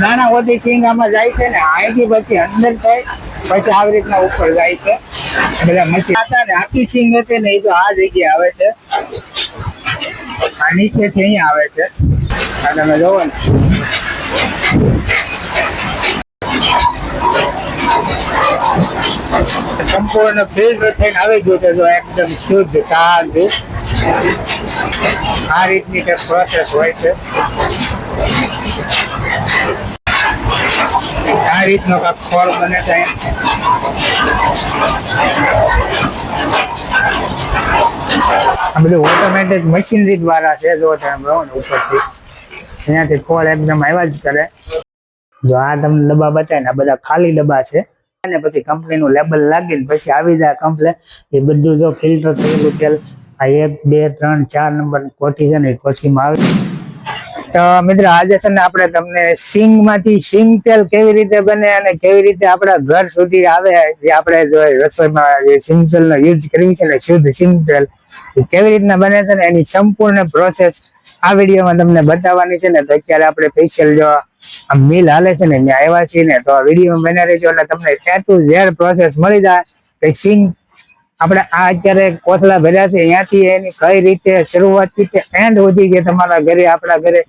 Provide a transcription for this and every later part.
નાના હોતી સિંગામાં જાય છે ને અહીંથી પછી અંદર થાય પછી આવી રીતના ઉપર જાય છે. બધા મચ્છી હતા ને, આખી સિંગ હતી ને, એ તો આ જગ્યાએ આવે છે. આ નીચેથી અહીંયા આવે છે. આ તમે જોવો ને. સંપૂર્ણ ફિલ્ટર થઈને આવી ગયું છે, જો એકદમ શુદ્ધ તાજું. આ રીતની કંઈક પ્રોસેસ હોય છે. આ રીતનો ખોળ બને છે આ બધું ઓટોમેટિક મશીનરી દ્વારા છે, જો તમે ઉપરથી. અહીંયાથી ખોળ એકદમ આવ્યા જ કરે. જો આ તમને ડબ્બા બતાવે ને આ બધા ખાલી ડબ્બા છે. અને પછી કંપનીનું લેબલ લાગીને પછી આવી જાય કમ્પ્લેટ એ બધું જો ફિલ્ટર થયેલું તેલ આ એક, બે, ત્રણ, ચાર નંબર કોઠી છે ને એ કોઠીમાં આવે તો આજે છે ને આપણે તમને સિંગમાંથી સિંગ તેલ કેવી રીતે બને અને કેવી રીતે આપણા ઘર સુધી આવે, જે આપણે રસોઈમાં જે સિંગ તેલનો યુઝ કરીએ છીએ શુદ્ધ સિંગ તેલ કેવી રીતના બને છે ને એની સંપૂર્ણ પ્રોસેસ આ વિડીયોમાં તમને બતાવવાની છે ને તો અત્યારે આપણે સ્પેશિયલ જો આ મિલ હાલે છે ને ત્યાં આવ્યા છીએ ને તો આ વિડીયોમાં બને રહેજો એટલે તમને ત્યાં ટુ ઝેર પ્રોસેસ મળી જાય સિંગ આપણે આ અત્યારે કોથળા ભર્યા છે, અહીંયાથી એની કઈ રીતે શરૂઆતથી તે એન્ડ સુધી જે તમારા ઘરે, આપણા ઘરે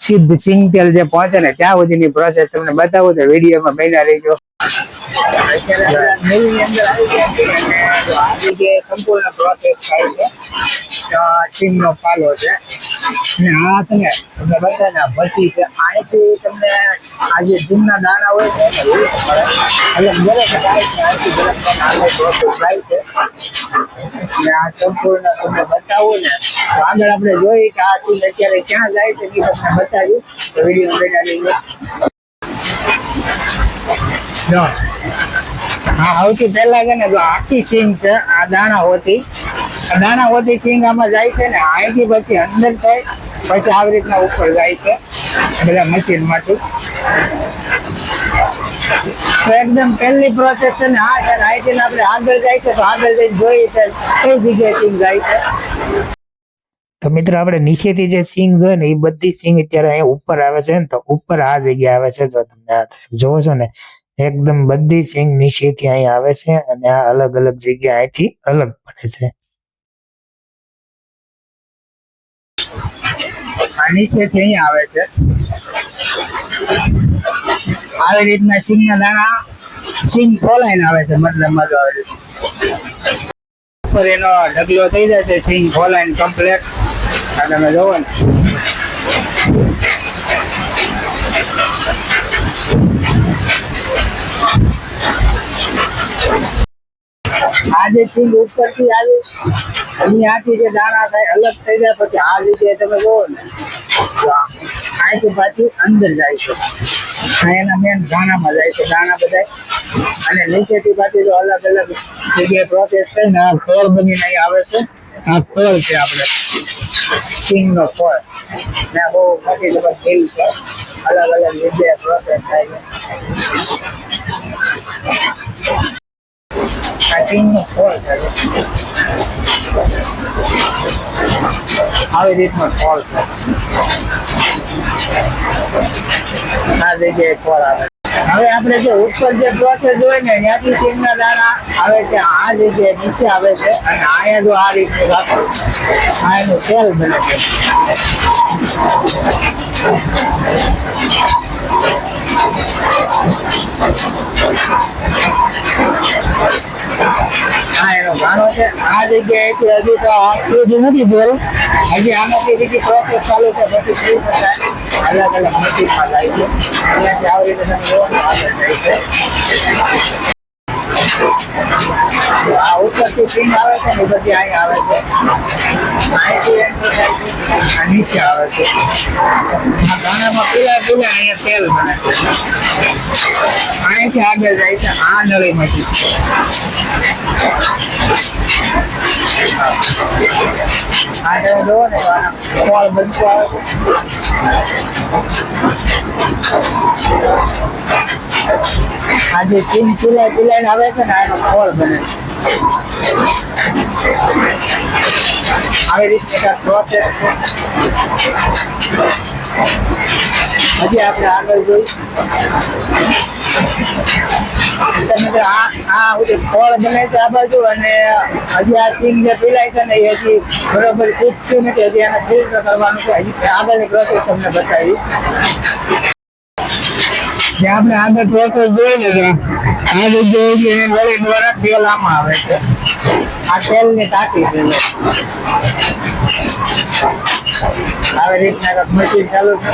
સિદ્ધ સિંગ તેલ જે પહોંચે ને, ત્યાં સુધીની પ્રોસેસ તમને બતાવું તો વિડીયોમાં બન્યા રહેજો. આપણે અંદર આવી ગયા આ જગ્યાએ સંપૂર્ણ પ્રોસેસ થાય છે સિંગનો પાલો છે અને આ તમે તમને બતાવે ને આ છે અહીંથી તમને આ જે જૂના દાણા હોય છે એટલે દરેક અહીંથી ગરમ આગળ પ્રોસેસ થાય છે અને આ સંપૂર્ણ તમને બતાવું ને તો આગળ આપણે જોઈએ કે આ સિંગ અત્યારે ક્યાં જાય છે એ તમને વીડિયો લઈએ સૌથી પહેલા છે ને આખી સિંગ છે, આ દાણા હોતી. દાણા હોતી સિંગ આમાં જાય છે ને, અહીંથી પછી અંદર થાય પછી આવી રીતના ઉપર જાય છે બધા મશીનમાંથી. તો એકદમ પહેલી પ્રોસેસ છે ને હા સર ને આપણે આગળ જાય છે, તો આગળ જઈને જોઈએ છે, કઈ જગ્યાએ સિંગ જાય છે. તો મિત્રો, આપણે નીચેથી જે સિંગ જોઈએ ને, એ બધી સિંગ અત્યારે અહીંયા ઉપર આવે છે ને, તો ઉપર આ જગ્યા આવે છે, જો તમને જોવો છો ને એકદમ બધી સિંગ નીચેથી અહીંયા આવે છે અને આ અલગ અલગ જગ્યા અહીંથી અલગ પડે છે. આ નીચેથી અહીંયા આવે છે. આવી રીતના સિંગના દાણા સિંગ ખોલાઈને આવે છે મતલબમાં જો આવી એનો ઢગલો થઈ જાય છે સિંગ ખોલાઈને કમ્પ્લેટ આ તમે જોવો આ જે સિંગ ઉપરથી આવી. અહીંયાથી જે દાણા થાય, અલગ થઈ જાય, પછી આ જગ્યાએ તમે જોવો ને અહીંથી પાછી અંદર જાય છે. એના મેન દાણામાં જાય છે દાણા બધા અને નીચેથી પાછી જો અલગ અલગ જગ્યાએ પ્રોસેસ થઈને આ ફળ બનીને અહીં આવે છે. આ ફળ છે આપણે. સિંગનો ફળ ને બહુ મોટી જબર ખેલ છે. અલગ અલગ જગ્યાએ પ્રોસેસ થાય છે. આ સિંગનો ફળ છે આવી રીતનો ફળ છે આ જગ્યાએ ફળ આવે હવે આપણે જે ઉપર જે પ્રોસેસ હોય ને, ત્યાંથી સિંગના દાણા આવે છે, આ જગ્યાએ નીચે આવે છે, અને અહીંયા જો આ રીતે રાખો, આ એનું તેલ બને છે. આ ગાણો છે, આ જગ્યાએથી હજી તો આ જ નથી જોયું હજી આમાંથી બીજી પ્રોસેસ ચાલુ છે, પછી થઈ શકાય અલગ અલગ મશીનમાં જાય છે. અહીંયાથી આવી રીતે તમે આ ઉપરથી પિન આવે છે ને બધી અહીં આવે છે. નીચે પીલા પીલા અહીંથી આગળ જાય છે આ નળીમાંથી આ તમે આના આવે આ ચીન ચીલાઈ ચીલાઈને આવે છે ને એનો ફળ બને છે. આવી રીતે પ્રોસેસ છે. હજી આપણે આગળ જોઈ. તમે આ આ ઓલી ફળ બને છે આ બાજુ અને હજી આ સીમ જે પીલાય છે ને એ હજી બરોબર ફૂટતું નથી હજી એને ફિલ્ટર કરવાનું છે. હજી આગળની પ્રોસેસ તમને બતાવી જે આપણે આગળ પ્રોસેસ જોઈ લીધા. આ જગ્યાએ વળી દ્વારા તેલ આમાં આવે છે. આ તેલની ટાંકી છે. જો. આવી રીતના મશીન ચાલુ છે.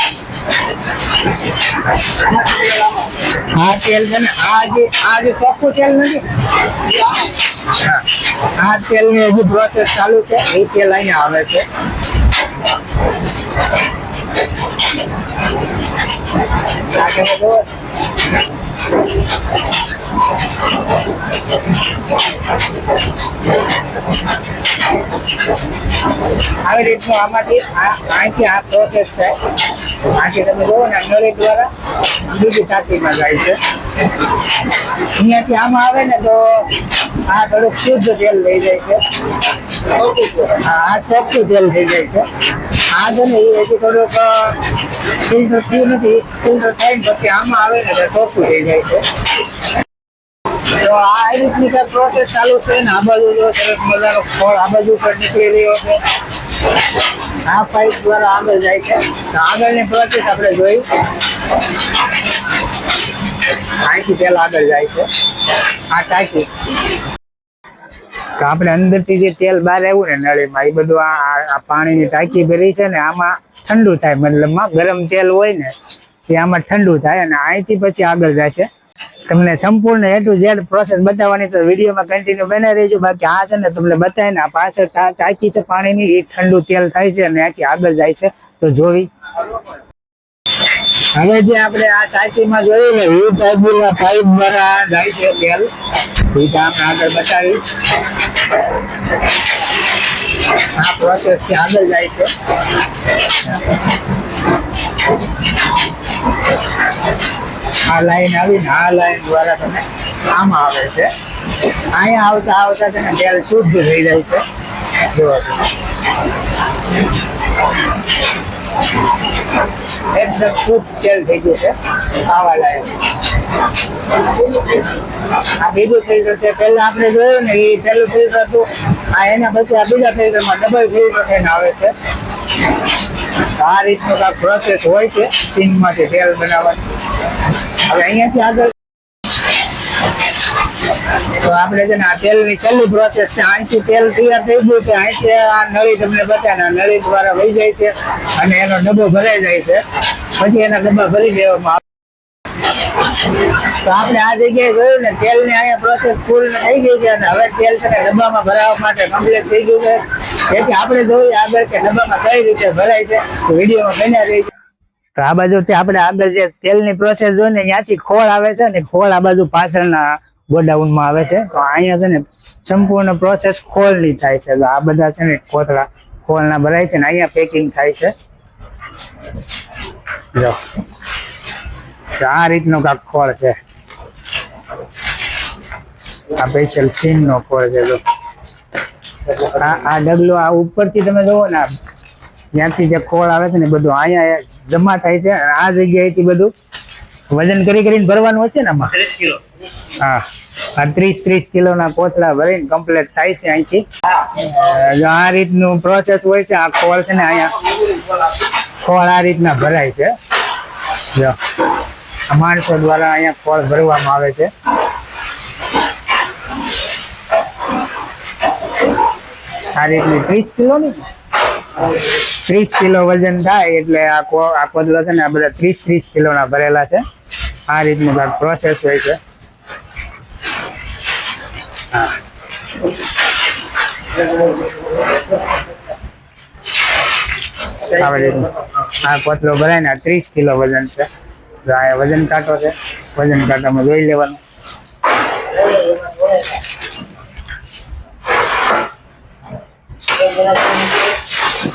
આ તેલ છે ને, આ જે આ જે ચોખ્ખું તેલ નથી. આ આ તેલની હજી પ્રોસેસ ચાલુ છે. એ તેલ અહીંયા આવે છે. આ. આવી રીતનું આમાંથી અહીંથી આ પ્રોસેસ છે. આથી તમે જુઓ ને નળી દ્વારા બીજી ટાંકીમાં જાય છે. અહીંયાથી આમાં આવે ને તો આ થોડુંક શુદ્ધ તેલ લઈ જાય છે. આ ચોખ્ખું તેલ થઈ જાય છે. આ છે ને એ હજી થોડુંક ફિલ્ટર થયું નથી. ફિલ્ટર થઈને પછી આમાં આવે ને તો ચોખ્ખું થઈ જાય છે. તો આ રીતની પ્રોસેસ ચાલુ છે ને? આ બાજુ જો સરસ મજાનો ફળ આ બાજુ પર નીકળી રહ્યો છે. આ પાઇપ દ્વારા આગળ જાય છે. તો આગળની પ્રોસેસ આપણે જોઈ. અહીંથી પહેલા આગળ જાય છે. આ ટાંકી. તો આપણે અંદરથી જે તેલ બહાર આવ્યું ને નળીમાં, એ બધું આ પાણીની ટાંકી ભરી છે ને, આમાં ઠંડુ થાય. મતલબમાં ગરમ તેલ હોય ને, એ આમાં ઠંડુ થાય અને અહીંથી પછી આગળ જાય છે. તમને સંપૂર્ણ એ ટુ ઝેડ પ્રોસેસ બતાવવાની છે. વિડીયોમાં કન્ટિન્યુ બને રહેજો. બાકી આ છે ને તમને બતાવીને આ પાછળ ટાંકી છે પાણીની. એ ઠંડુ તેલ થાય છે અને આથી આગળ જાય છે. તો જોવી. હવે જે આપણે આ ટાંકીમાં જોયું ને, એ ટાંકીના પાઇપ દ્વારા જાય છે તેલ. એ આપણે આગળ બતાવી આ પ્રોસેસથી આગળ જાય છે. આ લાઈન આવીને આ લાઈન દ્વારા તમે આમ આવે છે. અહીંયા આવતા આવતા તમે ત્યારે શુદ્ધ થઈ જાય છે. એકદમ શુદ્ધ તેલ થઈ ગયું છે. આવા લાઈન આ બીજું ફિલ્ટર છે. પહેલા આપણે જોયું ને એ પહેલું ફિલ્ટર હતું. આ એના પછી આ બીજા ફિલ્ટરમાં ડબલ ફિલ્ટર થઈને આવે છે. આ રીતનો કાંઈક પ્રોસેસ હોય છે સીનમાંથી તેલ બનાવવાની. હવે અહીંયાથી આગળ. તો આપણે છે ને આ તેલની છેલ્લી પ્રોસેસ છે અહીંથી તેલ તૈયાર થઈ ગયું છે અહીંથી આ નળી તમને બતાવે નળી દ્વારા વહી જાય છે, અને એનો ડબ્બો ભરાઈ જાય છે. પછી એના ડબ્બા ભરી દેવામાં તો આપણે આ જગ્યાએ જોયું ને, તેલની અહીંયા પ્રોસેસ પૂર્ણ થઈ ગઈ છે અને હવે તેલ છે ને ડબ્બામાં ભરાવવા માટે કમ્પ્લીટ થઈ ગયું છે. તેથી આપણે જોઈએ આગળ કે ડબ્બામાં કઈ રીતે ભરાય છે. તો વિડીયોમાં બન્યા રહી છે તો આ બાજુથી આપણે આગળ જે તેલની પ્રોસેસ જોઈએ ને, ત્યાંથી ખોળ આવે છે ને, ખોળ આ બાજુ પાછળના ગોડાઉનમાં આવે છે. તો અહીંયા છે ને સંપૂર્ણ પ્રોસેસ ખોળની થાય છે. તો આ બધા છે ને કોથળા ખોળના ભરાય છે ને, અહીંયા પેકિંગ થાય છે. જો. આ રીતનો કાંક ખોળ છે. આ સ્પેશિયલ સીન નો ખોળ છે જો. આ ડગલો આ ઉપરથી તમે જુઓ ને ત્યાંથી જે ખોળ આવે છે ને બધું અહીંયા જમા થાય છે. આ જગ્યાએથી બધું વજન કરી કરીને ભરવાનું હોય છે ને આમાં? ત્રીસ કિલો. હા. આ ત્રીસ ત્રીસ કિલોના કોથળા ભરીને કમ્પ્લીટ થાય છે અહીંથી. જો આ રીતનું પ્રોસેસ હોય છે આ ખોળ છે ને અહીંયા. ખોળ આ રીતના ભરાય છે. જો. માણસો દ્વારા અહીંયા ફળ ભરવામાં આવે છે. આ રીતની ત્રીસ કિલોની ત્રીસ કિલો વજન થાય એટલે આ આ કોદલો છે ને આ બધા ત્રીસ ત્રીસ કિલોના ભરેલા છે. આ રીતનું કાંઈક પ્રોસેસ હોય છે. આ કોથળો ભરાય ને ત્રીસ કિલો વજન છે. તો આ વજન કાંટો છે. વજન કાંટામાં જોઈ લેવાનું.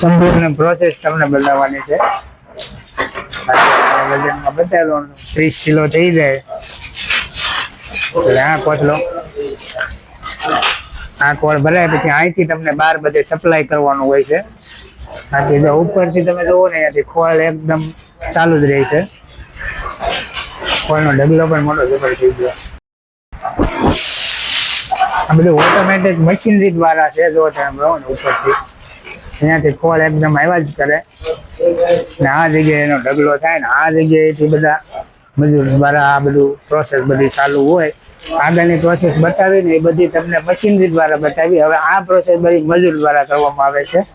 સંપૂર્ણ પ્રોસેસ તમને બતાવવાની છે. વજનમાં બતાવેલો ત્રીસ કિલો થઈ જાય. એટલે આ કોથલો આ કોળ ભરાય પછી અહીંથી તમને બાર બધે સપ્લાય કરવાનું હોય છે. આથી જો ઉપરથી તમે જોવો ને, અહીંયાથી ખોળ એકદમ ચાલુ જ રહે છે. કોઈનો ડગલો પણ મોટો જબર થઈ ગયો. આ બધું ઓટોમેટિક મશીનરી દ્વારા છે, જો તમે રહો ને ઉપરથી. અહીંયાથી કોલ એકદમ આવ્યા જ કરે. ને આ જગ્યાએ એનો ઢગલો થાય ને આ જગ્યાએથી બધા મજૂર દ્વારા આ બધું પ્રોસેસ બધી ચાલુ હોય. આગળની પ્રોસેસ બતાવી ને એ બધી તમને મશીનરી દ્વારા બતાવી. હવે આ પ્રોસેસ બધી મજૂર દ્વારા કરવામાં આવે છે.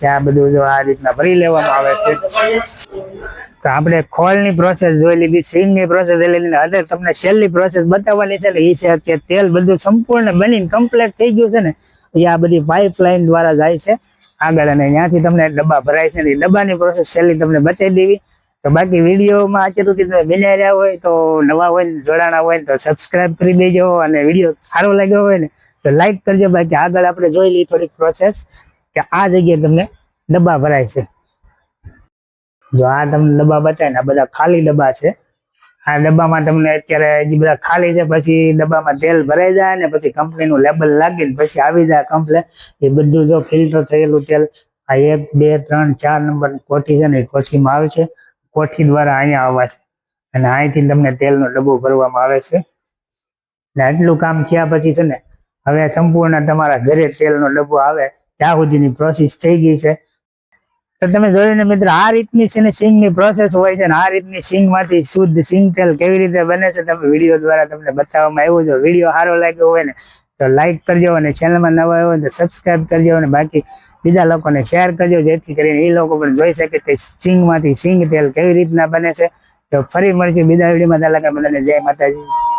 કે આ બધું જો આ રીતના ભરી લેવામાં આવે છે. તો આપણે ખોલની પ્રોસેસ જોઈ લીધી, સિંગની પ્રોસેસ જોઈ લીધી હવે તમને છેલ્લી પ્રોસેસ બતાવવાની છે ને એ છે અત્યારે તેલ બધું સંપૂર્ણ બનીને કમ્પ્લીટ થઈ ગયું છે ને એ આ બધી પાઇપલાઇન દ્વારા જાય છે. આગળ અને ત્યાંથી તમને ડબ્બા ભરાય છે ને એ ડબ્બાની પ્રોસેસ છેલ્લી તમને બતાવી દેવી. તો બાકી વિડીયોમાં અત્યાર સુધી તમે બન્યા રહ્યા હોય તો નવા હોય ને, જોડાણા હોય તો સબસ્ક્રાઇબ કરી દેજો અને વીડિયો સારો લાગ્યો હોય ને, તો લાઈક કરજો. બાકી આગળ આપણે જોઈ લઈએ થોડીક પ્રોસેસ કે આ જગ્યાએ તમને ડબ્બા ભરાય છે. જો આ તમને ડબ્બા બતાવે ને આ બધા ખાલી ડબ્બા છે. આ ડબ્બામાં તમને અત્યારે હજી બધા ખાલી છે, પછી ડબ્બામાં તેલ ભરાઈ જાય ને પછી કંપનીનું લેબલ લાગીને પછી આવી જાય કમ્પ્લેટ એ બધું જો ફિલ્ટર થયેલું તેલ, આ એક, બે, ત્રણ, ચાર નંબર કોઠી છે ને એ કોઠીમાં આવે છે. કોઠી દ્વારા અહીંયા આવવા છે. અને અહીંથી તમને તેલનો ડબ્બો ભરવામાં આવે છે. ને આટલું કામ થયા પછી છે ને, હવે સંપૂર્ણ તમારા ઘરે તેલનો ડબ્બો આવે, ત્યાં સુધીની પ્રોસેસ થઈ ગઈ છે. તો તમે જોયું ને મિત્ર, આ રીતની છે ને સિંગની પ્રોસેસ હોય છે ને, આ રીતની સિંગમાંથી શુદ્ધ સિંગ તેલ કેવી રીતે બને છે તમે વીડિયો દ્વારા તમને બતાવવામાં આવ્યું છે. વીડિયો સારો લાગ્યો હોય ને, તો લાઈક કરજો અને ચેનલમાં નવા આવ્યો તો સબસ્ક્રાઇબ કરજો અને બાકી બીજા લોકોને શેર કરજો, જેથી કરીને એ લોકો પણ જોઈ શકે કે સિંગમાંથી સિંગ તેલ કેવી રીતના બને છે. તો ફરી મળશે બીજા વિડીયોમાં. ત્યાં બધાને જય માતાજી.